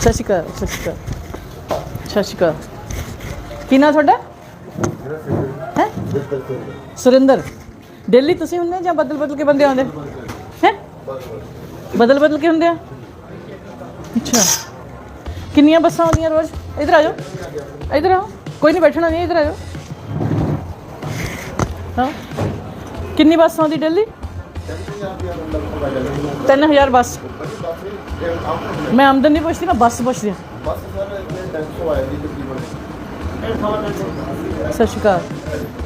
ਸਤਿ ਸ਼੍ਰੀ ਅਕਾਲ, ਸਤਿ ਸ਼੍ਰੀ ਅਕਾਲ। ਸਤਿ ਸ਼੍ਰੀ ਅਕਾਲ। ਕੀ ਨਾਂ ਤੁਹਾਡਾ? ਹੈ? ਸੁਰਿੰਦਰ। ਦਿੱਲੀ ਤੁਸੀਂ ਹੁੰਦੇ ਜਾਂ ਬਦਲ ਬਦਲ ਕੇ ਬੰਦੇ ਆਉਂਦੇ? ਹੈ? ਬਦਲ ਬਦਲ ਕੇ ਹੁੰਦੇ ਆ? ਅੱਛਾ। ਕਿੰਨੀਆਂ ਬੱਸਾਂ ਆਉਂਦੀਆਂ ਰੋਜ਼? ਇਧਰ ਆ ਜਾਓ। ਇਧਰ ਆਓ। ਕੋਈ ਨਹੀਂ ਬੈਠਣਾ ਨਹੀਂ, ਇਧਰ ਆ ਜਾਓ। ਹਾਂ। ਕਿੰਨੀ ਬੱਸ ਆਉਂਦੀ ਦਿੱਲੀ 3000 ਬੱਸ। ਮੈਂ ਆਮਦਨ ਨਹੀਂ ਪੁੱਛਦੀ, ਮੈਂ ਬੱਸ ਪੁੱਛਦੀ ਹਾਂ। ਸਤਿ ਸ਼੍ਰੀ ਅਕਾਲ।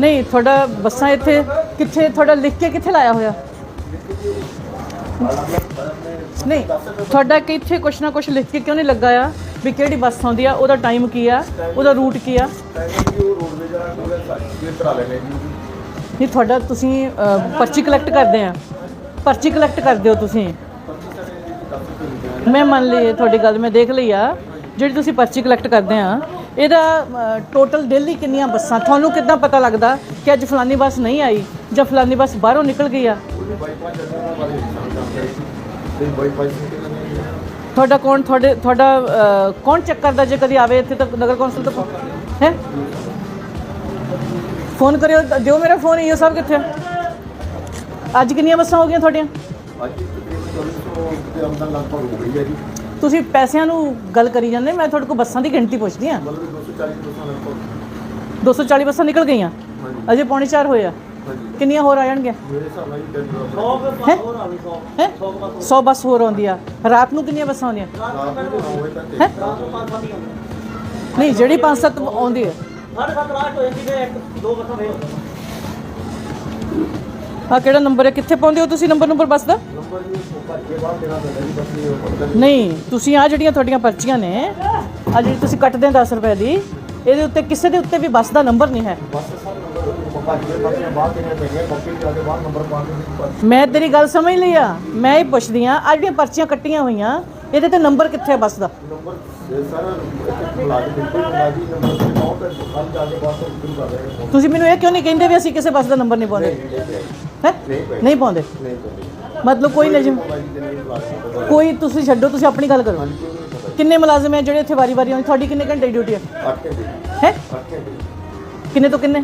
ਨਹੀਂ, ਤੁਹਾਡਾ ਬੱਸਾਂ ਇੱਥੇ ਕਿੱਥੇ, ਤੁਹਾਡਾ ਲਿਖ ਕੇ ਕਿੱਥੇ ਲਾਇਆ ਹੋਇਆ? ਨਹੀਂ, ਤੁਹਾਡਾ ਕਿ ਇੱਥੇ ਕੁਛ ਨਾ ਕੁਛ ਲਿਖ ਕੇ ਕਿਉਂ ਨਹੀਂ ਲੱਗਾ ਆ? ਵੀ ਕਿਹੜੀ ਬੱਸ ਆਉਂਦੀ ਆ, ਉਹਦਾ ਟਾਈਮ ਕੀ ਆ, ਉਹਦਾ ਰੂਟ ਕੀ ਆ? ਨਹੀਂ ਤੁਹਾਡਾ ਤੁਸੀਂ ਅਹ, ਪਰਚੀ ਕਲੈਕਟ ਕਰਦੇ ਆ। ਪਰਚੀ ਕਲੈਕਟ ਕਰਦੇ ਹੋ ਤੁਸੀਂ। ਮੈਂ ਮੰਨ ਲਈ ਤੁਹਾਡੀ ਗੱਲ ਮੈਂ ਦੇਖ ਲਈ ਆ। ਜਿਹੜੀ ਤੁਸੀਂ ਪਰਚੀ ਕਲੈਕਟ ਕਰਦੇ ਆ ਇਹਦਾ ਟੋਟਲ ਡੇਲੀ ਕਿੰਨੀਆਂ ਬੱਸਾਂ? ਤੁਹਾਨੂੰ ਕਿੱਦਾਂ ਪਤਾ ਲੱਗਦਾ ਕਿ ਅੱਜ ਫਲਾਨੀ ਬੱਸ ਨਹੀਂ ਆਈ ਜਾਂ ਫਲਾਨੀ ਬੱਸ ਬਾਹਰੋਂ ਨਿਕਲ ਗਈ ਆ? ਤੁਹਾਡਾ ਕੌਣ ਤੁਹਾਡੇ ਤੁਹਾਡਾ ਅਹ, ਕੌਣ ਚੈੱਕ ਕਰਦਾ ਜੇ ਕਦੀ ਆਵੇ ਇੱਥੇ ਤਾਂ ਨਗਰ ਕੌਂਸਲ ਤੋਂ ਹੈ? ਫੋਨ ਕਰਿਓ ਦਿਓ ਮੇਰਾ ਫੋਨ ਇਹ ਸਭ ਕਿੱਥੇ ਆ? ਅੱਜ ਕਿੰਨੀਆਂ ਬੱਸਾਂ ਹੋ ਗਈਆਂ ਤੁਹਾਡੀਆਂ? ਤੁਸੀਂ ਪੈਸਿਆਂ ਨੂੰ ਗੱਲ ਕਰੀ ਜਾਂਦੇ ਮੈਂ ਤੁਹਾਡੇ ਕੋਲ ਬੱਸਾਂ ਦੀ ਗਿਣਤੀ ਪੁੱਛਦੀ ਆ 240 ਬੱਸਾਂ ਨਿਕਲ ਗਈਆਂ? ਅਜੇ ਪੌਣੇ 4 ਹੋਏ ਆ। ਕਿੰਨੀਆਂ ਹੋਰ ਆ ਜਾਣਗੀਆਂ? ਹੈ? ਹੈ? 100 ਬੱਸ ਹੋਰ। ਆਉਂਦੀ ਆ। ਰਾਤ ਨੂੰ ਕਿੰਨੀਆਂ ਬੱਸਾਂ ਆਉਂਦੀਆਂ? ਹੈ? ਨਹੀਂ ਜਿਹੜੀ 5-7 ਆਉਂਦੀ ਹੈ। ਆ ਕਿਹੜਾ ਨੰਬਰ ਹੈ? ਕਿੱਥੇ ਪਾਉਂਦੇ ਹੋ ਤੁਸੀਂ ਨੰਬਰ ਨੰਬਰ ਬੱਸ ਦਾ? ਨਹੀਂ, ਤੁਸੀਂ ਆ ਜਿਹੜੀਆਂ ਤੁਹਾਡੀਆਂ ਪਰਚੀਆਂ ਨੇ ਆ ਜਿਹੜੀ ਤੁਸੀਂ ਕੱਟਦੇ ਹੋ 10 ਰੁਪਏ ਦੀ, ਇਹਦੇ ਉੱਤੇ ਕਿਸੇ ਦੇ ਉੱਤੇ ਵੀ ਬੱਸ ਦਾ ਨੰਬਰ ਨਹੀਂ ਹੈ। ਮੈਂ ਤੇਰੀ ਗੱਲ ਸਮਝ ਲਈ ਆ। ਮੈਂ ਇਹ ਪੁੱਛਦੀ ਆ ਆ ਜਿਹੜੀਆਂ ਪਰਚੀਆਂ ਕੱਟੀਆਂ ਹੋਈਆਂ ਇਹਦੇ ਤੇ ਨੰਬਰ ਕਿੱਥੇ ਹੈ ਬੱਸ ਦਾ ਤੁਸੀਂ ਮੈਨੂੰ ਇਹ ਕਿਉਂ ਨਹੀਂ ਕਹਿੰਦੇ ਵੀ ਅਸੀਂ ਕਿਸੇ ਬੱਸ ਦਾ ਨੰਬਰ ਨਹੀਂ ਪਾਉਂਦੇ? ਹੈ? ਨਹੀਂ ਪਾਉਂਦੇ? ਮਤਲਬ ਕੋਈ ਨਹੀਂ ਕੋਈ ਤੁਸੀਂ ਛੱਡੋ ਤੁਸੀਂ ਆਪਣੀ ਗੱਲ ਕਰੋ। ਕਿੰਨੇ ਮੁਲਾਜ਼ਮ ਹੈ ਜਿਹੜੇ ਇੱਥੇ ਵਾਰੀ-ਵਾਰੀ ਆਉਂਦੇ? ਤੁਹਾਡੀ ਕਿੰਨੇ ਘੰਟੇ ਦੀ ਡਿਊਟੀ ਹੈ? ਹੈ? ਕਿੰਨੇ ਤੋਂ ਕਿੰਨੇ?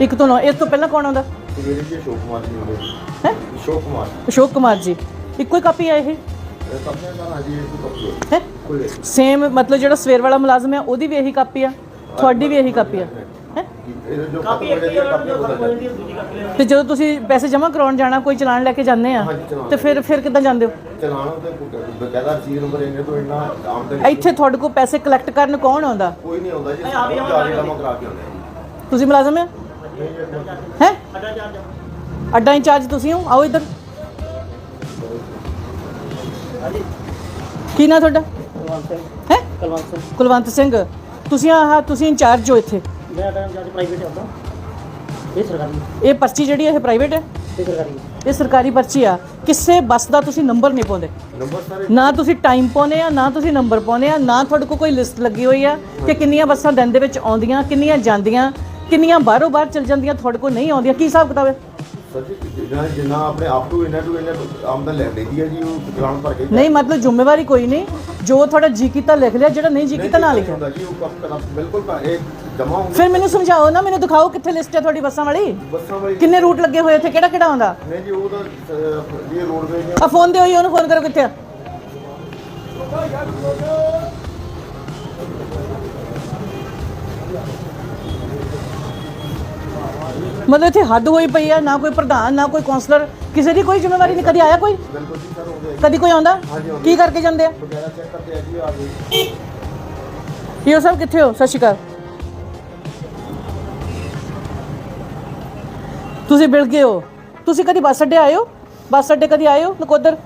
ਇੱਕ ਤੋਂ ਨੌ ਇਸ ਤੋਂ ਪਹਿਲਾਂ ਕੌਣ ਆਉਂਦਾ? ਹੈ? ਅਸ਼ੋਕ ਕੁਮਾਰ ਜੀ। ਇੱਕੋ ਹੀ ਕਾਪੀ ਹੈ ਇਹ? ਹੈ? ਸੇਮ ਮਤਲਬ ਜਿਹੜਾ ਸਵੇਰ ਵਾਲਾ ਮੁਲਾਜ਼ਮ ਹੈ ਉਹਦੀ ਵੀ ਇਹੀ ਕਾਪੀ ਆ? ਤੁਹਾਡੀ ਵੀ ਇਹੀ ਕਾਪੀ ਆ? ਹੈ? ਤੇ ਜਦੋਂ ਤੁਸੀਂ ਪੈਸੇ ਜਮ੍ਹਾਂ ਕਰਾਉਣ ਜਾਣਾ ਕੋਈ ਚਲਾਨ ਲੈ ਕੇ ਜਾਂਦੇ ਆ? ਤੇ ਫਿਰ ਫਿਰ ਕਿੱਦਾਂ ਜਾਂਦੇ ਹੋ? ਚਲਾਣਾ ਤੇ ਬਕਾਇਦਾ ਰਸੀਦ ਨੰਬਰ ਇਹਨੇ ਤੋਂ ਇੰਨਾ ਆਮਦਨ ਇੱਥੇ ਤੁਹਾਡੇ ਕੋਲ ਪੈਸੇ ਕਲੈਕਟ ਕਰਨ ਕੌਣ ਆਉਂਦਾ? ਕੋਈ ਨਹੀਂ ਆਉਂਦਾ ਜੀ। ਚਾਰਜ ਜਮਾ ਕਰਾ ਕੇ ਆਉਂਦੇ ਤੁਸੀਂ ਮੁਲਾਜ਼ਮ ਹੈ? ਹੈ ਅੱਡਾ ਇੰਚਾਰਜ ਤੁਸੀਂ ਹੋ? ਆਓ ਇੱਧਰ। ਕੀ ਨਾਂ ਤੁਹਾਡਾ? ਕੁਲਵੰਤ ਸਿੰਘ। ਹੈ? ਕੁਲਵੰਤ ਸਿੰਘ। ਕੁਲਵੰਤ ਸਿੰਘ। ਤੁਸੀਂ ਆਹ ਤੁਸੀਂ ਇੰਚਾਰਜ ਹੋ ਇੱਥੇ? ਮੈਂ ਤਾਂ ਜੱਜ ਪ੍ਰਾਈਵੇਟ ਹੁੰਦਾ ਇਹ ਸਰਕਾਰੀ। ਇਹ ਪਰਚੀ ਜਿਹੜੀ ਹੈ ਇਹ ਪ੍ਰਾਈਵੇਟ ਹੈ? ਇਹ ਸਰਕਾਰੀ। ਇਹ ਸਰਕਾਰੀ ਪਰਚੀ ਆ। ਕਿਸੇ ਬੱਸ ਦਾ ਤੁਸੀਂ ਨੰਬਰ ਨਹੀਂ ਪਾਉਂਦੇ। ਨੰਬਰ ਸਾਰੇ ਨਾ ਤੁਸੀਂ ਟਾਈਮ ਪਾਉਂਦੇ ਆ ਨਾ ਤੁਸੀਂ ਨੰਬਰ ਪਾਉਂਦੇ ਆ ਨਾ ਤੁਹਾਡੇ ਕੋਲ ਕੋਈ ਲਿਸਟ ਲੱਗੀ ਹੋਈ ਆ ਕਿ ਕਿੰਨੀਆਂ ਬੱਸਾਂ ਦਿਨ ਦੇ ਵਿੱਚ ਆਉਂਦੀਆਂ ਕਿੰਨੀਆਂ ਜਾਂਦੀਆਂ ਕਿੰਨੀਆਂ ਬਾਹਰੋਂ ਬਾਹਰ ਚਲ ਜਾਂਦੀਆਂ ਤੁਹਾਡੇ ਕੋਲ ਨਹੀਂ ਆਉਂਦੀਆਂ। ਕੀ ਹਿਸਾਬ ਕਿਤਾਬ ਹੈ? ਸਰ ਜੀ ਜਿੰਨਾ ਜਿੰਨਾ ਆਪਣੇ ਆਪ ਤੋਂ ਇਹਨਾਂ ਤੋਂ ਇਹਨਾਂ ਆਮਦਨ ਲੈ ਲੈਂਦੀ ਹੈ ਜੀ ਉਹ ਚਲਾਨ ਭਰ ਕੇ ਨਹੀਂ ਮਤਲਬ ਜ਼ਿੰਮੇਵਾਰੀ ਕੋਈ ਨਹੀਂ। ਜੋ ਤੁਹਾਡਾ ਜੀ ਕੀਤਾ ਲਿਖ ਲਿਆ ਜਿਹੜਾ ਨਹੀਂ ਜੀ ਕੀਤਾ ਨਾ ਲਿਖਿਆ। ਹੁੰਦਾ ਜੀ ਉਹ ਕੰਮ ਕਰਨਾ ਬਿਲਕੁਲ ਤਾਂ ਇਹ ਜਮਾ ਹੁੰਦਾ ਫਿਰ ਮੈਨੂੰ ਸਮਝਾਓ ਨਾ ਮੈਨੂੰ ਦਿਖਾਓ ਕਿੱਥੇ ਲਿਸਟ ਹੈ ਤੁਹਾਡੀ ਬੱਸਾਂ ਵਾਲੀ। ਬੱਸਾਂ ਵਾਲੀ ਕਿੰਨੇ ਰੂਟ ਲੱਗੇ ਹੋਏ ਇੱਥੇ ਕਿਹੜਾ ਕਿਹੜਾ ਆਉਂਦਾ? ਨਹੀਂ ਜੀ ਉਹ ਤਾਂ ਅਹ, ਜੀ ਰੋਡਵੇਜ਼ ਆ ਫੋਨ ਦਿਓ ਜੀ ਉਹਨੂੰ ਫੋਨ ਕਰੋ ਕਿੱਥੇ ਆ? ਮਤਲਬ ਇੱਥੇ ਹੱਦ ਹੋਈ ਪਈ ਆ, ਨਾ ਕੋਈ ਪ੍ਰਧਾਨ, ਨਾ ਕੋਈ ਕਾਉਂਸਲਰ ਕਿਸੇ ਦੀ ਕੋਈ ਜ਼ਿੰਮੇਵਾਰੀ ਨਹੀਂ, ਕਦੀ ਆਇਆ ਕੋਈ? ਬਿਲਕੁਲ ਜੀ ਸਰ ਉਹਦੇ ਕਦੀ ਕੋਈ ਆਉਂਦਾ? ਕੀ ਕਰਕੇ ਜਾਂਦੇ ਆ? ਵਗੈਰਾ ਚੈੱਕ ਕਰਦੇ ਆ ਜੀ ਆ ਗਏ ਇਹ ਸਭ ਕਿੱਥੇ ਹੋ? ਸਤਿ ਸ਼੍ਰੀ ਅਕਾਲ। ਤੁਸੀਂ ਮਿਲ ਗਏ ਹੋ? ਤੁਸੀਂ ਕਦੀ ਬੱਸ ਅੱਡੇ ਆਏ ਹੋ? ਬੱਸ ਅੱਡੇ ਕਦੀ ਆਏ ਹੋ, ਨਕੋਦਰ?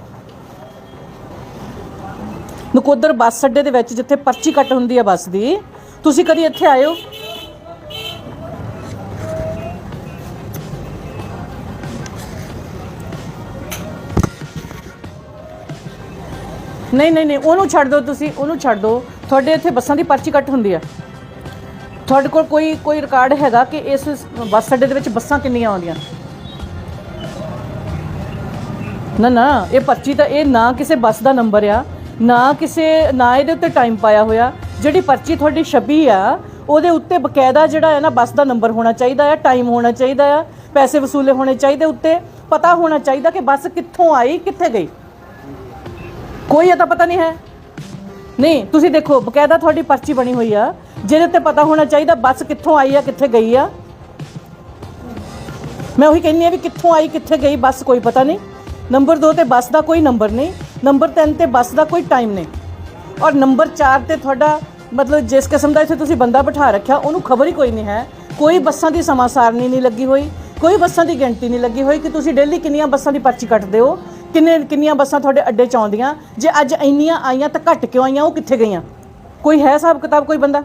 ਨਕੋਦਰ ਬੱਸ ਅੱਡੇ ਦੇ ਵਿੱਚ ਜਿੱਥੇ ਪਰਚੀ ਕੱਟ ਹੁੰਦੀ ਹੈ ਬੱਸ ਦੀ, ਤੁਸੀਂ ਕਦੀ ਇੱਥੇ ਆਏ ਹੋ? ਨਹੀਂ ਨਹੀਂ ਨਹੀਂ, ਉਹਨੂੰ ਛੱਡ ਦਿਓ ਤੁਸੀਂ, ਉਹਨੂੰ ਛੱਡ ਦਿਓ। ਤੁਹਾਡੇ ਇੱਥੇ ਬੱਸਾਂ ਦੀ ਪਰਚੀ ਕੱਟ ਹੁੰਦੀ ਆ। ਤੁਹਾਡੇ ਕੋਲ ਕੋਈ ਕੋਈ ਰਿਕਾਰਡ ਹੈਗਾ ਕਿ ਇਸ ਬੱਸ ਅੱਡੇ ਦੇ ਵਿੱਚ ਬੱਸਾਂ ਕਿੰਨੀਆਂ ਆਉਂਦੀਆਂ? ਨਾ ਨਾ, ਇਹ ਪਰਚੀ ਤਾਂ, ਇਹ ਨਾ ਕਿਸੇ ਬੱਸ ਦਾ ਨੰਬਰ ਆ, ਨਾ ਕਿਸੇ, ਨਾ ਇਹਦੇ ਉੱਤੇ ਟਾਈਮ ਪਾਇਆ ਹੋਇਆ। ਜਿਹੜੀ ਪਰਚੀ ਤੁਹਾਡੀ ਛਪੀ ਆ, ਉਹਦੇ ਉੱਤੇ ਬਕਾਇਦਾ ਜਿਹੜਾ ਹੈ ਨਾ ਬੱਸ ਦਾ ਨੰਬਰ ਹੋਣਾ ਚਾਹੀਦਾ ਆ ਟਾਈਮ ਹੋਣਾ ਚਾਹੀਦਾ ਆ, ਪੈਸੇ ਵਸੂਲੇ ਹੋਣੇ ਚਾਹੀਦੇ ਉੱਤੇ। ਪਤਾ ਹੋਣਾ ਚਾਹੀਦਾ ਕਿ ਬੱਸ ਕਿੱਥੋਂ ਆਈ, ਕਿੱਥੇ ਗਈ। ਕੋਈ ਇਹ ਪਤਾ ਨਹੀਂ ਹੈ। ਨਹੀਂ, ਤੁਸੀਂ ਦੇਖੋ, ਬਕਾਇਦਾ ਤੁਹਾਡੀ ਪਰਚੀ ਬਣੀ ਹੋਈ ਆ। ਜਿਹਦੇ 'ਤੇ ਪਤਾ ਹੋਣਾ ਚਾਹੀਦਾ ਬੱਸ ਕਿੱਥੋਂ ਆਈ ਆ, ਕਿੱਥੇ ਗਈ ਆ। ਮੈਂ ਉਹੀ ਕਹਿੰਨੀ ਆ ਵੀ ਕਿੱਥੋਂ ਆਈ, ਕਿੱਥੇ ਗਈ, ਬੱਸ ਕੋਈ ਪਤਾ ਨਹੀਂ। ਨੰਬਰ 2 ਤੇ ਬੱਸ ਦਾ ਕੋਈ ਨੰਬਰ ਨਹੀਂ। ਨੰਬਰ 3 ਤੇ ਬੱਸ ਦਾ ਕੋਈ ਟਾਈਮ ਨਹੀਂ। ਔਰ ਨੰਬਰ 4 ਤੇ ਤੁਹਾਡਾ, ਮਤਲਬ ਜਿਸ ਕਿਸਮ ਦਾ ਇੱਥੇ ਤੁਸੀਂ ਬੰਦਾ ਬਿਠਾ ਰੱਖਿਆ, ਉਹਨੂੰ ਖਬਰ ਹੀ ਕੋਈ ਨਹੀਂ ਹੈ। ਕੋਈ ਬੱਸਾਂ ਦੀ ਸਮਾਂ ਸਾਰਣੀ ਨਹੀਂ ਲੱਗੀ ਹੋਈ। ਕੋਈ ਬੱਸਾਂ ਦੀ ਗਿਣਤੀ ਨਹੀਂ ਲੱਗੀ ਹੋਈ ਕਿ ਤੁਸੀਂ ਡੇਲੀ ਕਿੰਨੀਆਂ ਬੱਸਾਂ ਦੀ ਪਰਚੀ ਕੱਟਦੇ ਹੋ। ਕਿੰਨੇ ਕਿੰਨੀਆਂ ਬੱਸਾਂ ਤੁਹਾਡੇ ਅੱਡੇ 'ਚ ਆਉਂਦੀਆਂ? ਜੇ ਅੱਜ ਇੰਨੀਆਂ ਆਈਆਂ ਤਾਂ ਘੱਟ ਕਿਉਂ ਆਈਆਂ? ਉਹ ਕਿੱਥੇ ਗਈਆਂ? ਕੋਈ ਹੈ ਹਿਸਾਬ ਕਿਤਾਬ ਕੋਈ ਬੰਦਾ?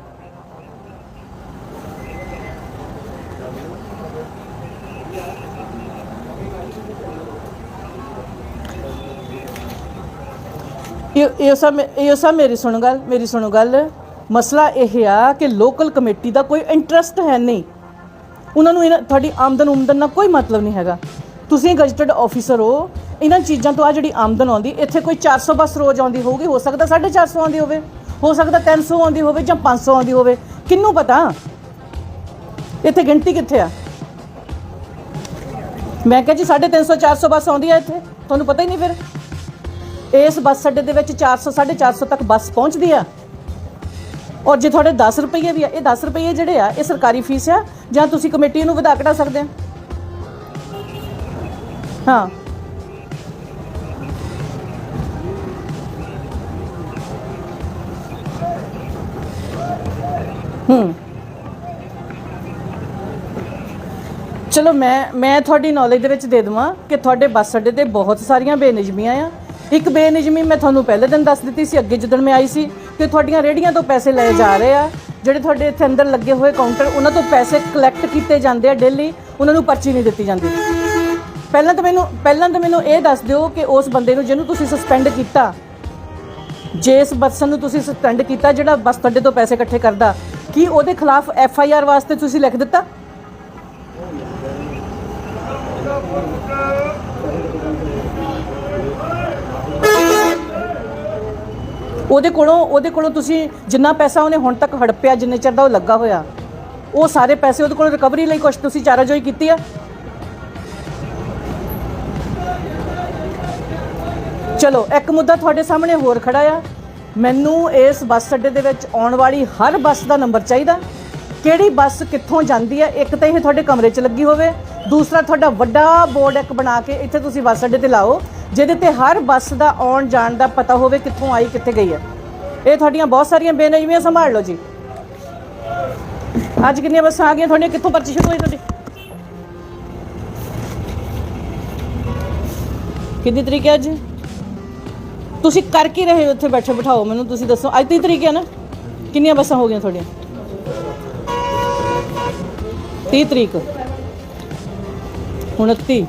ਇਹ ਸਭ ਇਹ ਸਭ ਮੇਰੀ ਸੁਣੋ ਗੱਲ, ਮੇਰੀ ਸੁਣੋ ਗੱਲ। ਮਸਲਾ ਇਹ ਆ ਕਿ ਲੋਕਲ ਕਮੇਟੀ ਦਾ ਕੋਈ ਇੰਟਰਸਟ ਹੈ ਨਹੀਂ। ਉਹਨਾਂ ਨੂੰ ਇਹਨਾਂ- ਤੁਹਾਡੀ ਆਮਦਨ ਉਮਦਨ ਨਾਲ ਕੋਈ ਮਤਲਬ ਨਹੀਂ ਹੈਗਾ। ਤੁਸੀਂ ਗਜਟਡ ਆਫੀਸਰ ਹੋ। ਇਹਨਾਂ ਚੀਜ਼ਾਂ ਤੋਂ ਆ ਜਿਹੜੀ ਆਮਦਨ ਆਉਂਦੀ, ਇੱਥੇ ਕੋਈ 400 ਬੱਸ ਰੋਜ਼ ਆਉਂਦੀ ਹੋਊਗੀ, ਹੋ ਸਕਦਾ 450 ਆਉਂਦੀ ਹੋਵੇ, ਹੋ ਸਕਦਾ 300 ਆਉਂਦੀ ਹੋਵੇ ਜਾਂ 500 ਆਉਂਦੀ ਹੋਵੇ। ਕਿੰਨੂੰ ਪਤਾ? ਇੱਥੇ ਗਿਣਤੀ ਕਿੱਥੇ ਆ? ਮੈਂ ਕਿਹਾ ਜੀ 350 400 ਬੱਸ ਆਉਂਦੀ ਆ ਇੱਥੇ, ਤੁਹਾਨੂੰ ਪਤਾ ਹੀ ਨਹੀਂ ਫਿਰ। ਇਸ ਬੱਸ ਅੱਡੇ ਦੇ ਵਿੱਚ 400 450 ਤੱਕ ਬੱਸ ਪਹੁੰਚਦੀ ਆ। ਔਰ ਜੇ ਤੁਹਾਡੇ 10 ਰੁਪਏ ਵੀ ਆ, ਇਹ 10 ਰੁਪਏ ਜਿਹੜੇ ਆ, ਇਹ ਸਰਕਾਰੀ ਫੀਸ ਆ, ਜਾਂ ਤੁਸੀਂ ਕਮੇਟੀ ਨੂੰ ਵਧਾ ਘਟਾ ਸਕਦੇ ਆ? ਹਾਂ। ਹੂੰ। ਚਲੋ ਮੈਂ ਮੈਂ ਤੁਹਾਡੀ ਨੌਲੇਜ ਦੇ ਵਿੱਚ ਦੇ ਦਵਾਂ ਕਿ ਤੁਹਾਡੇ ਬੱਸ ਅੱਡੇ ਤੇ ਬਹੁਤ ਸਾਰੀਆਂ ਬੇਨਿਜ਼ਮੀਆਂ ਆ। ਇੱਕ ਬੇਨਿਜ਼ਮੀ ਮੈਂ ਤੁਹਾਨੂੰ ਪਹਿਲੇ ਦਿਨ ਦੱਸ ਦਿੱਤੀ ਸੀ, ਅੱਗੇ ਜਦੋਂ ਮੈਂ ਆਈ ਸੀ, ਕਿ ਤੁਹਾਡੀਆਂ ਰੇੜੀਆਂ ਤੋਂ ਪੈਸੇ ਲਏ ਜਾ ਰਹੇ ਆ। ਜਿਹੜੇ ਤੁਹਾਡੇ ਇੱਥੇ ਅੰਦਰ ਲੱਗੇ ਹੋਏ ਕਾਊਂਟਰ ਉਹਨਾਂ ਤੋਂ ਪੈਸੇ ਕਲੈਕਟ ਕੀਤੇ ਜਾਂਦੇ ਆ ਡੇਲੀ ਉਹਨਾਂ ਨੂੰ ਪਰਚੀ ਨਹੀਂ ਦਿੱਤੀ ਜਾਂਦੀ। ਪਹਿਲਾਂ ਤਾਂ ਮੈਨੂੰ, ਪਹਿਲਾਂ ਤਾਂ ਮੈਨੂੰ ਇਹ ਦੱਸ ਦਿਓ ਕਿ ਉਸ ਬੰਦੇ ਨੂੰ ਜਿਹਨੂੰ ਤੁਸੀਂ ਸਸਪੈਂਡ ਕੀਤਾ ਜਿਸ ਬੱਸ ਨੂੰ ਤੁਸੀਂ ਸਸਪੈਂਡ ਕੀਤਾ, ਜਿਹੜਾ ਬੱਸ ਅੱਡੇ ਤੋਂ ਪੈਸੇ ਇਕੱਠੇ ਕਰਦਾ ਕੀ ਉਹਦੇ ਖਿਲਾਫ ਐਫ ਆਈ ਆਰ ਵਾਸਤੇ ਤੁਸੀਂ ਲਿਖ ਦਿੱਤਾ? ਉਹਦੇ ਕੋਲੋਂ ਉਹਦੇ ਕੋਲੋਂ ਤੁਸੀਂ ਜਿੰਨਾ ਪੈਸਾ ਉਹਨੇ ਹੁਣ ਤੱਕ ਹੜਪਿਆ, ਜਿੰਨੇ ਚਿਰ ਦਾ ਉਹ ਲੱਗਾ ਹੋਇਆ, ਉਹ ਸਾਰੇ ਪੈਸੇ ਉਹਦੇ ਕੋਲੋਂ ਰਿਕਵਰੀ ਲਈ ਕੁਝ ਤੁਸੀਂ ਚਾਰਾਜੋਈ ਕੀਤੀ ਆ? ਚਲੋ, ਇੱਕ ਮੁੱਦਾ ਤੁਹਾਡੇ ਸਾਹਮਣੇ ਹੋਰ ਖੜਾ ਆ। ਮੈਨੂੰ ਇਸ ਬੱਸ ਅੱਡੇ ਦੇ ਵਿੱਚ ਆਉਣ ਵਾਲੀ ਹਰ ਬੱਸ ਦਾ ਨੰਬਰ ਚਾਹੀਦਾ। ਕਿਹੜੀ ਬੱਸ ਕਿੱਥੋਂ ਜਾਂਦੀ ਹੈ? ਇੱਕ ਤਾਂ ਇਹ ਤੁਹਾਡੇ ਕਮਰੇ 'ਚ ਲੱਗੀ ਹੋਵੇ। ਦੂਸਰਾ, ਤੁਹਾਡਾ ਵੱਡਾ ਬੋਰਡ ਇੱਕ ਬਣਾ ਕੇ ਇੱਥੇ ਤੁਸੀਂ ਬੱਸ ਅੱਡੇ ਤੇ ਲਾਓ, ਜਿਹਦੇ ਤੇ ਹਰ ਬੱਸ ਦਾ ਆਉਣ ਜਾਣ ਦਾ ਪਤਾ ਹੋਵੇ ਕਿੱਥੋਂ ਆਈ, ਕਿੱਥੇ ਗਈ ਹੈ। ਇਹ ਤੁਹਾਡੀਆਂ ਬਹੁਤ ਸਾਰੀਆਂ ਬੇਨਜ਼ਮੀਆਂ ਸੰਭਾਲ ਲਓ ਜੀ। ਅੱਜ ਕਿੰਨੀਆਂ ਬੱਸਾਂ ਆ ਗਈਆਂ? ਤੁਹਾਡੀਆਂ ਕਿੱਥੋਂ ਪਰਚੀ ਸ਼ੁਰੂ ਹੋਈ ਤੁਹਾਡੀ? ਕਿੰਨੀ ਤਰੀਕ ਹੈ ਅੱਜ? ਤੁਸੀਂ ਕਰ ਕੀ ਰਹੇ ਹੋ ਉੱਥੇ ਬੈਠੇ, ਬਿਠਾਓ ਮੈਨੂੰ, ਤੁਸੀਂ ਦੱਸੋ। ਅੱਜ ਦੀ ਤਰੀਕ ਹੈ ਨਾ? ਕਿੰਨੀਆਂ ਬੱਸਾਂ ਹੋ ਗਈਆਂ ਤੁਹਾਡੀਆਂ? 30 ਤਰੀਕ। 29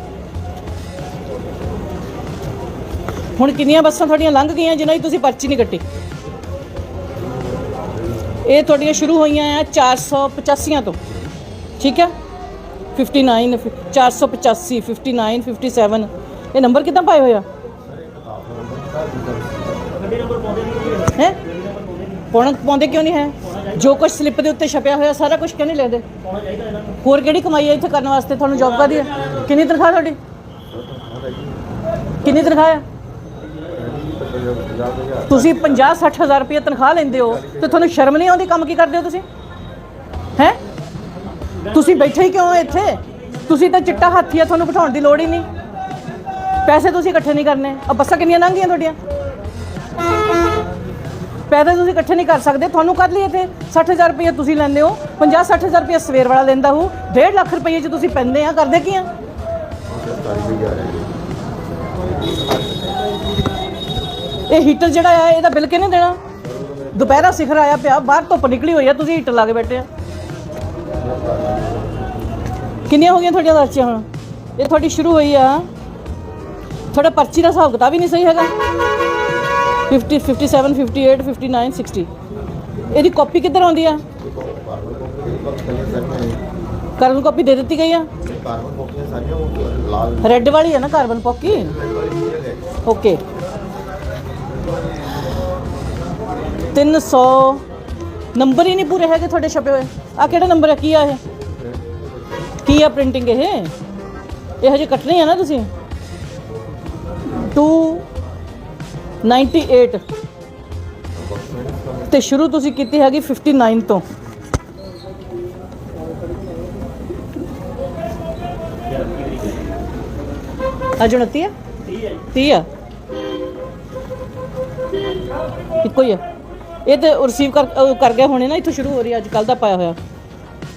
ਹੁਣ ਕਿੰਨੀਆਂ ਬੱਸਾਂ ਤੁਹਾਡੀਆਂ ਲੰਘ ਗਈਆਂ, ਜਿਨ੍ਹਾਂ ਦੀ ਤੁਸੀਂ ਪਰਚੀ ਨਹੀਂ ਕੱਟੀ? ਇਹ ਤੁਹਾਡੀਆਂ ਸ਼ੁਰੂ ਹੋਈਆਂ ਆ 485 ਤੋਂ। ਠੀਕ ਹੈ? 59 485 59 57 ਇਹ ਨੰਬਰ ਕਿੱਦਾਂ ਪਾਏ ਹੋਏ ਆ? ਹੈ? ਪੌਣ ਪਾਉਂਦੇ ਕਿਉਂ ਨਹੀਂ ਹੈ? ਜੋ ਕੁਝ ਸਲਿੱਪ ਦੇ ਉੱਤੇ ਛਪਿਆ ਹੋਇਆ, ਸਾਰਾ ਕੁਝ ਕਿਉਂ ਨਹੀਂ ਲਿਖਦੇ ਹੋਰ ਕਿਹੜੀ ਕਮਾਈ ਹੈ ਇੱਥੇ ਕਰਨ ਵਾਸਤੇ? ਤੁਹਾਨੂੰ ਜੌਬ ਕਾਦੀ ਹੈ? ਕਿੰਨੀ ਤਨਖਾਹ ਤੁਹਾਡੀ? ਕਿੰਨੀ ਤਨਖਾਹ ਹੈ? ਤੁਸੀਂ 50 60000 ਰੁਪਏ ਤਨਖਾਹ ਲੈਂਦੇ ਹੋ, ਤੇ ਤੁਹਾਨੂੰ ਸ਼ਰਮ ਨਹੀਂ ਆਉਂਦੀ ਕੰਮ ਕੀ ਕਰਦੇ ਹੋ ਤੁਸੀਂ? ਹੈ? ਤੁਸੀਂ ਬੈਠੇ ਹੀ ਕਿਉਂ ਹੋ ਇੱਥੇ? ਤੁਸੀਂ ਤਾਂ ਚਿੱਟਾ ਹਾਥੀ ਆ, ਤੁਹਾਨੂੰ ਬਿਠਾਉਣ ਦੀ ਲੋੜ ਹੀ ਨਹੀਂ। ਪੈਸੇ ਤੁਸੀਂ ਇਕੱਠੇ ਨਹੀਂ ਕਰਨੇ। ਆ ਬੱਸਾਂ ਕਿੰਨੀਆਂ ਲੰਘੀਆਂ ਤੁਹਾਡੀਆਂ? ਪੈਸੇ ਤੁਸੀਂ ਇਕੱਠੇ ਨਹੀਂ ਕਰ ਸਕਦੇ, ਤੁਹਾਨੂੰ ਕਰ ਲਈ ਇੱਥੇ 60000 ਰੁਪਏ ਤੁਸੀਂ ਲੈਂਦੇ ਹੋ 50 60000 ਰੁਪਏ ਸਵੇਰ ਵਾਲਾ ਲੈਂਦਾ ਹੋ 1.5 ਲੱਖ ਰੁਪਏ ਚ ਤੁਸੀਂ ਪੈਂਦੇ ਆ, ਕਰਦੇ ਕੀ ਆ? ਇਹ ਹੀਟਰ ਜਿਹੜਾ ਆ, ਇਹਦਾ ਬਿੱਲ ਕਿਹਨੇ ਦੇਣਾ? ਦੁਪਹਿਰਾ ਸਿਖਰ ਆਇਆ ਪਿਆ, ਬਾਹਰ ਧੁੱਪ ਨਿਕਲੀ ਹੋਈ ਆ, ਤੁਸੀਂ ਹੀਟਰ ਲਾ ਕੇ ਬੈਠੇ ਆ। ਕਿੰਨੀਆਂ ਹੋ ਗਈਆਂ ਤੁਹਾਡੀਆਂ ਪਰਚੀਆਂ ਹੁਣ? ਇਹ ਤੁਹਾਡੀ ਸ਼ੁਰੂ ਹੋਈ ਆ। ਤੁਹਾਡਾ ਪਰਚੀ ਦਾ ਹਿਸਾਬ ਕਿਤਾਬ ਹੀ ਨਹੀਂ ਸਹੀ ਹੈਗਾ। 50 57 58 59 60 ਇਹਦੀ ਕਾਪੀ ਕਿੱਧਰ ਆਉਂਦੀ ਆ? ਕਾਰਬਨ ਕਾਪੀ ਦੇ ਦਿੱਤੀ ਗਈ ਆ? ਕਾਰਬਨ ਕਾਪੀਆਂ ਸਾਰੀਆਂ ਉਹ ਲਾਲ ਰੈੱਡ ਵਾਲੀ ਹੈ ਨਾ ਕਾਰਬਨ ਕਾਪੀ ਵਾਲੀ ਇਹ ਹੈ ਓਕੇ 300 ਨੰਬਰ ਹੀ ਨਹੀਂ ਪੂਰੇ ਹੈਗੇ ਤੁਹਾਡੇ ਛਪੇ ਹੋਏ। ਆ ਕਿਹੜਾ ਨੰਬਰ ਹੈ ਕੀ ਆ ਇਹ? ਕੀ ਆ ਪ੍ਰਿੰਟਿੰਗ ਇਹ? ਇਹ ਹਜੇ ਕੱਟਣੀ ਆ ਨਾ ਤੁਸੀਂ? 298 ਤੇ ਸ਼ੁਰੂ ਤੁਸੀਂ ਕੀਤੀ ਹੈਗੀ 59 ਤੋਂ। ਅੱਜ 29 ਆ? 30 ਆ। ਇੱਕੋ ਹੀ ਆ। ਇਹ ਤੇ ਰਿਸੀਵ ਕਰ ਕਰ ਗਿਆ ਹੋਣੇ ਨਾ, ਇੱਥੋਂ ਸ਼ੁਰੂ ਹੋ ਰਹੀ ਆ, ਅੱਜ ਕੱਲ ਦਾ ਪਾਇਆ ਹੋਇਆ।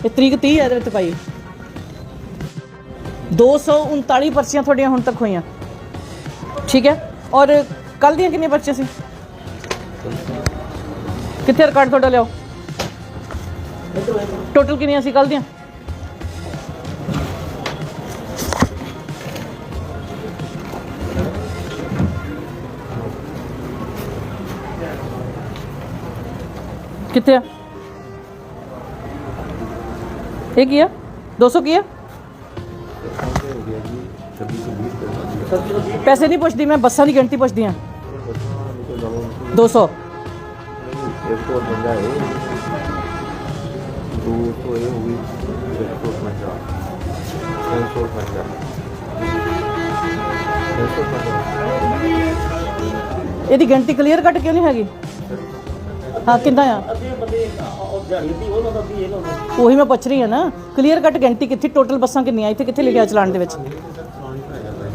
ਇਹ ਤਰੀਕ 30 ਆ ਇਹਦੇ ਵਿੱਚ ਪਾਈ 239 ਪਰਚੀਆਂ ਤੁਹਾਡੀਆਂ ਹੁਣ ਤੱਕ ਹੋਈਆਂ। ਠੀਕ ਹੈ? ਔਰ ਕੱਲ ਦੀਆਂ ਕਿੰਨੀਆਂ ਪਰਚੀਆਂ ਸੀ ਕਿੱਥੇ ਰਿਕਾਰਡ ਤੁਹਾਡਾ ਲਿਆਓ ਟੋਟਲ ਕਿੰਨੀਆਂ ਸੀ ਕੱਲ ਦੀਆਂ ਕਿੱਥੇ ਆ ਇਹ ਕੀ ਆ 200 ਕੀ ਆ ਪੈਸੇ ਨਹੀਂ ਪੁੱਛਦੀ, ਮੈਂ ਬੱਸਾਂ ਦੀ ਗਿਣਤੀ ਪੁੱਛਦੀ ਆ 200 ਇੱਕ ਹੋਰ ਬੰਦਾ ਹੈ। ਦੋ ਇਹ ਹੋਈ ਇੱਕ ਤੋਂ ਪੰਜਾਹ ਸੌ। ਇਹਦੀ ਗਿਣਤੀ ਕਲੀਅਰ ਕੱਟ ਕਿਉਂ ਨਹੀਂ ਹੈਗੀ? ਹਾਂ ਕਿੰਨਾ ਆ? ਉਹੀ ਮੈਂ ਪੁੱਛ ਰਹੀ ਹਾਂ ਨਾ। ਕਲੀਅਰ ਕੱਟ ਗਿਣਤੀ ਕਿੱਥੇ ਟੋਟਲ ਬੱਸਾਂ ਕਿੰਨੀਆਂ, ਇੱਥੇ ਕਿੱਥੇ ਲਿਖਿਆ ਚਲਾਨ ਦੇ ਵਿੱਚ?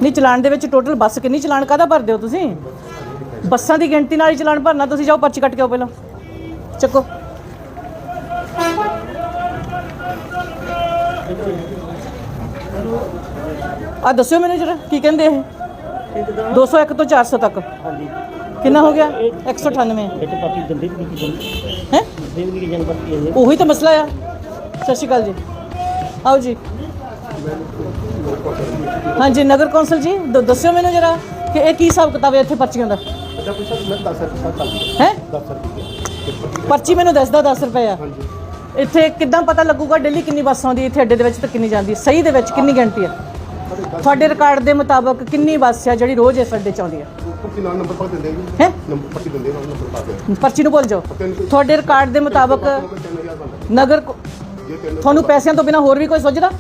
ਨਹੀਂ ਚਲਾਨ ਦੇ ਵਿੱਚ ਟੋਟਲ ਬੱਸ ਕਿੰਨੀ ਚਲਾਨ ਕਾਹਦਾ ਭਰਦੇ ਹੋ ਤੁਸੀਂ? ਬੱਸਾਂ ਦੀ ਗਿਣਤੀ ਨਾਲ ਹੀ ਚਲਾਨ ਭਰਨਾ ਤੁਸੀਂ ਜਾਓ ਪਰਚੀ ਕੱਟ ਕੇ ਆਓ ਪਹਿਲਾਂ। ਚੱਕੋ। ਆ ਦੱਸਿਓ ਮੈਨੂੰ ਜਰਾ ਕੀ ਕਹਿੰਦੇ ਇਹ? 201 ਤੋਂ 400 ਤੱਕ। ਹਾਂਜੀ ਕਿੰਨਾ ਹੋ ਗਿਆ? 198 ਇੱਕ ਪਾਰਟੀ ਦੰਦੇ ਵੀ ਕੀ ਜਨ ਹੈ? ਦੇਵ ਦੀ ਹੈ ਉਹੀ ਤਾਂ ਮਸਲਾ ਆ। ਸਤਿ ਸ਼੍ਰੀ ਅਕਾਲ ਜੀ। ਆਓ ਜੀ। ਹਾਂਜੀ ਨਗਰ ਕੌਂਸਲ ਜੀ ਦ- ਦੱਸਿਓ ਮੈਨੂੰ ਜਰਾ ਕਿ ਇਹ ਕੀ ਹਿਸਾਬ ਕਿਤਾਬ ਹੈ ਇੱਥੇ ਪਰਚੀਆਂ ਦਾ? ਪੰਜਾਹ ਪੈਸਾ ਮੈਂ 10 ਰੁਪਏ ਸਾਲ ਚੱਲਦੀ ਹੈ? 10 ਰੁਪਏ। ਪਰਚੀ ਮੈਨੂੰ ਦੱਸਦਾ 10 ਰੁਪਏ ਆ। ਇੱਥੇ ਕਿੱਦਾਂ ਪਤਾ ਲੱਗੂਗਾ ਦਿੱਲੀ ਕਿੰਨੀ ਬੱਸ ਆਉਂਦੀ ਹੈ ਇੱਥੇ ਅੱਡੇ ਦੇ ਵਿੱਚ ਤੇ ਕਿੰਨੀ ਜਾਂਦੀ ਹੈ? ਸਹੀ ਦੇ ਵਿੱਚ ਕਿੰਨੀ ਗਿਣਤੀ ਹੈ? ਤੁਹਾਡੇ ਰਿਕਾਰਡ ਦੇ ਮੁਤਾਬਕ ਕਿੰਨੀ ਬੱਸ ਆ ਜਿਹੜੀ ਰੋਜ਼ ਇਸ ਅੱਡੇ 'ਚ ਆਉਂਦੀ ਹੈ? ਪੱਕੀ ਨਾਲ ਨੰਬਰ ਪਾ ਦਿੰਦੇ ਜੀ? ਹੈ? ਨੰਬਰ ਪੱਕੀ ਦਿੰਦੇ ਨਾਲ ਨੰਬਰ ਪਾ ਕੇ। ਪਰਚੀ ਨੂੰ ਭੁੱਲ ਜਾਓ। ਤੁਹਾਡੇ ਰਿਕਾਰਡ ਦੇ ਮੁਤਾਬਕ 3000 ਬੰਦਾ। ਨਗਰ ਕੌ- ਜੇ ਤਿੰਨ ਤੁਹਾਨੂੰ ਪੈਸਿਆਂ ਤੋਂ ਬਿਨਾ ਹੋਰ ਵੀ ਕੋਈ ਸੋਚਦਾ?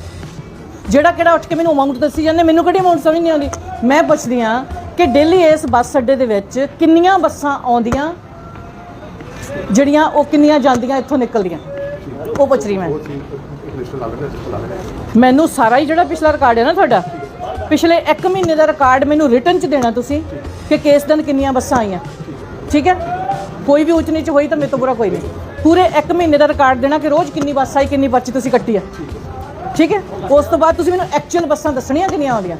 ਜਿਹੜਾ ਕਿਹੜਾ ਉੱਠ ਕੇ ਮੈਨੂੰ ਅਮਾਉਂਟ ਦੱਸੀ ਜਾਂਦੇ, ਮੈਨੂੰ ਕਿਹੜੀ ਅਮਾਉਂਟ ਸਮਝ ਨਹੀਂ ਆਉਂਦੀ? ਮੈਂ ਪੁੱਛਦੀ ਆ ਕਿ ਡੇਲੀ ਇਸ ਬੱਸ ਅੱਡੇ ਦੇ ਵਿੱਚ ਕਿੰਨੀਆਂ ਬੱਸਾਂ ਆਉਂਦੀਆਂ, ਜਿਹੜੀਆਂ ਉਹ ਕਿੰਨੀਆਂ ਜਾਂਦੀਆਂ, ਇੱਥੋਂ ਨਿਕਲਦੀਆਂ? ਉਹ ਪੁੱਛ ਰਹੀ ਮੈਂ। ਮੈਨੂੰ ਸਾਰਾ ਹੀ ਜਿਹੜਾ ਪਿਛਲਾ ਰਿਕਾਰਡ ਹੈ ਨਾ ਤੁਹਾਡਾ, ਪਿਛਲੇ 1 ਮਹੀਨੇ ਦਾ ਰਿਕਾਰਡ ਮੈਨੂੰ ਰਿਟਰਨ ਚ ਦੇਣਾ ਤੁਸੀਂ ਕਿ ਕਿਸ ਦਿਨ ਕਿੰਨੀਆਂ ਬੱਸਾਂ ਆਈਆਂ। ਠੀਕ ਹੈ? ਕੋਈ ਵੀ ਉੱਚ ਨੀਚ ਹੋਈ ਤਾਂ ਮੇਰੇ ਤੋਂ ਬੁਰਾ ਕੋਈ ਨਹੀਂ। ਪੂਰੇ 1 ਮਹੀਨੇ ਦਾ ਰਿਕਾਰਡ ਦੇਣਾ ਕਿ ਰੋਜ਼ ਕਿੰਨੀ ਬੱਸ ਆਈ, ਕਿੰਨੀ ਪਰਚੀ ਤੁਸੀਂ ਕੱਟੀ ਆ। ਠੀਕ ਹੈ? ਉਸ ਤੋਂ ਬਾਅਦ ਤੁਸੀਂ ਮੈਨੂੰ ਐਕਚੁਅਲ ਬੱਸਾਂ ਦੱਸਣੀਆਂ ਕਿੰਨੀਆਂ ਆਉਂਦੀਆਂ?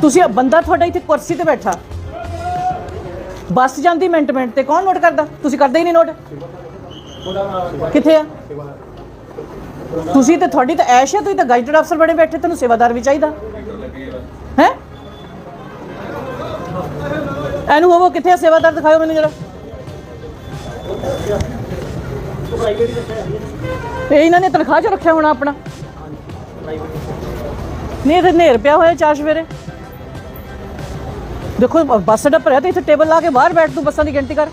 ਤੁਸੀਂ ਬੰਦਾ ਤੁਹਾਡਾ ਇੱਥੇ ਕੁਰਸੀ ਤੇ ਬੈਠਾ। ਬੱਸ ਜਾਂਦੀ ਮਿੰਟ ਮਿੰਟ ਤੇ ਕੌਣ ਨੋਟ ਕਰਦਾ? ਤੁਸੀਂ ਕਰਦੇ ਹੀ ਨਹੀਂ ਨੋਟ। ਕਿੱਥੇ ਆ? ਤੁਸੀਂ ਤੇ ਤੁਹਾਡੀ ਤਾਂ ਐਸ਼ ਹੈ ਤੁਸੀਂ ਤਾਂ ਗਾਈਡਡ ਅਫਸਰ ਬਣੇ ਬੈਠੇ ਤੁਹਾਨੂੰ ਸੇਵਾਦਾਰ ਵੀ ਚਾਹੀਦਾ। ਹੈ? ਇਹਨੂੰ ਹੋਵੋ ਕਿੱਥੇ ਆ? ਸੇਵਾਦਾਰ ਦਿਖਾਓ ਮੈਨੂੰ ਜਰਾ। ਪ੍ਰਾਈਵੇਟ ਇਹਨਾਂ ਨੇ ਤਨਖਾਹ 'ਚ ਰੱਖਿਆ ਹੋਣਾ ਆਪਣਾ। ਨਹੀਂ। ਇਹ ਨੇਰ ਪਿਆ ਹੋਇਆ ਚਾਰ ਸਵੇਰੇ। ਦੇਖੋ, ਬੱਸ ਅੱਡਾ ਭਰਿਆ ਤੇ ਇੱਥੇ ਟੇਬਲ ਲਾ ਕੇ ਬਾਹਰ ਬੈਠ ਤੂੰ ਬੱਸਾਂ ਦੀ ਗਿਣਤੀ ਕਰ।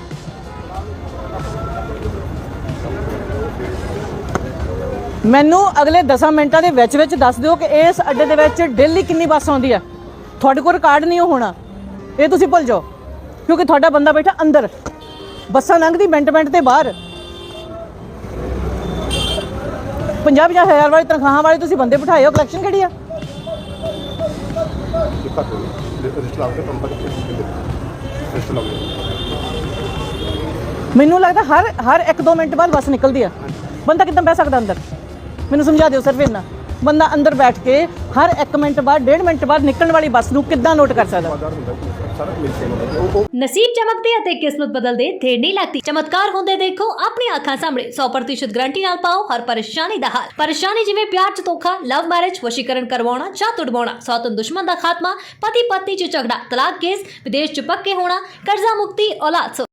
ਮੈਨੂੰ ਅਗਲੇ 10 ਮਿੰਟਾਂ ਦੇ ਵਿੱਚ ਵਿੱਚ ਦੱਸ ਦਿਓ ਕਿ ਇਸ ਅੱਡੇ ਦੇ ਵਿੱਚ ਡੇਲੀ ਕਿੰਨੀ ਬੱਸ ਆਉਂਦੀ ਹੈ ਤੁਹਾਡੇ ਕੋਲ ਰਿਕਾਰਡ ਨਹੀਂ ਉਹ ਹੋਣਾ। ਇਹ ਤੁਸੀਂ ਭੁੱਲ ਜਾਓ, ਕਿਉਂਕਿ ਤੁਹਾਡਾ ਬੰਦਾ ਬੈਠਾ ਅੰਦਰ। ਬੱਸਾਂ ਲੰਘਦੀ ਮਿੰਟ ਮਿੰਟ ਤੇ ਬਾਹਰ। 50 ਪੰਜਾਹ ਹਜ਼ਾਰ ਵਾਲੀ ਤਨਖਾਹਾਂ ਵਾਲੇ ਤੁਸੀਂ ਬੰਦੇ ਬਿਠਾਏ ਹੋ ਕਲੈਕਸ਼ਨ ਕਿਹੜੀ ਆ? ਜੇ ਘੱਟ ਹੋ ਗਏ ਲਿਸਟ ਲਾ ਕੇ ਮੈਨੂੰ ਲੱਗਦਾ ਹਰ ਹਰ 1-2 ਮਿੰਟ ਬਾਅਦ ਬੱਸ ਨਿਕਲਦੀ ਆ। ਬੰਦਾ ਕਿੱਦਾਂ ਬਹਿ ਸਕਦਾ ਅੰਦਰ? ਮੈਨੂੰ ਸਮਝਾ ਦਿਓ ਸਿਰਫ ਇੰਨਾ। ਬੰਦਾ ਅੰਦਰ ਬੈਠ ਕੇ ਹਰ 1 ਮਿੰਟ ਬਾਅਦ 1.5 ਮਿੰਟ ਬਾਅਦ ਨਿਕਲਣ ਵਾਲੀ ਬੱਸ ਨੂੰ ਕਿੱਦਾਂ ਨੋਟ ਕਰ ਸਕਦਾ? ਨਸੀਬ ਚਮਕਦੇ ਅਤੇ ਕਿਸਮਤ ਬਦਲਦੇ ਦੇਰ ਨਹੀਂ ਲੱਗਦੀ। ਚਮਤਕਾਰ ਹੁੰਦੇ ਦੇਖੋ ਆਪਣੀ ਅੱਖਾਂ ਸਾਹਮਣੇ। 100% ਗਾਰੰਟੀ ਨਾਲ ਪਾਓ ਹਰ ਪਰੇਸ਼ਾਨੀ ਦਾ ਹੱਲ। ਪਰੇਸ਼ਾਨੀ ਜਿਵੇਂ ਪਿਆਰ ਚ ਧੋਖਾ ਲਵ ਮੈਰਿਜ ਵਸ਼ੀਕਰਨ ਕਰਵਾਉਣਾ ਜਾਂ ਤੁੜਵਾਉਣਾ ਸੌਤਨ ਦੁਸ਼ਮਣ ਦਾ ਖਾਤਮਾ ਪਤੀ ਪਤਨੀ ਚ ਝਗੜਾ, ਤਲਾਕ ਕੇਸ, ਵਿਦੇਸ਼ ਚ ਪੱਕੇ ਹੋਣਾ, ਕਰਜ਼ਾ ਮੁਕਤੀ, ਔਲਾਦ।